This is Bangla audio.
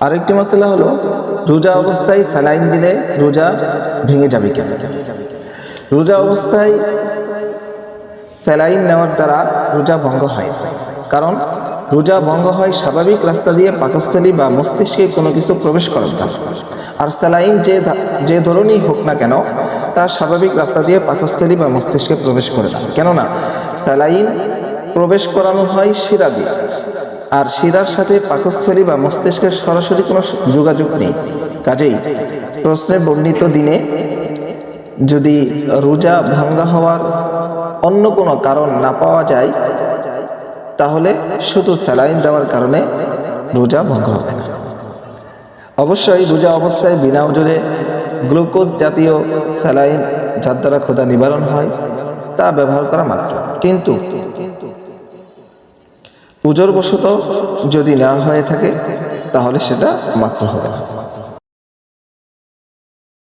আরেকটি মশলা হলো, রোজা অবস্থায় স্যালাইন দিলে রোজা ভেঙে যাবে কেন? রোজা অবস্থায় স্যালাইন নেওয়ার দ্বারা রোজা ভঙ্গ হয়। কারণ রোজা ভঙ্গ হয় স্বাভাবিক রাস্তা দিয়ে পাকস্থলী বা মস্তিষ্কে কোনো কিছু প্রবেশ করার দ্বারা। আর স্যালাইন যে যে ধরনেরই হোক না কেন তার স্বাভাবিক রাস্তা দিয়ে পাকস্থলী বা মস্তিষ্কে প্রবেশ করে না। কেননা, স্যালাইন প্রবেশ করানো হয় শিরা দিয়ে। আর শিরার সাথে পাকস্থলী বা মস্তিষ্কের সরাসরি কোনো যোগাযোগ নেই। কাজেই প্রশ্নে বর্ণিত দিনে যদি রোজা ভাঙ্গা হওয়ার অন্য কোনো কারণ না পাওয়া যায়, তাহলে শুধু স্যালাইন দেওয়ার কারণে রোজা ভঙ্গ হবে না। অবশ্যই রোজা অবস্থায় বিনা ওজনে গ্লুকোজ জাতীয় স্যালাইন যার দ্বারা ক্ষুধা নিবারণ হয়, তা ব্যবহার করা মাত্র। কিন্তু উজোরবশত যদি না হয়ে থাকে তাহলে সেটা মাত্র হবে না।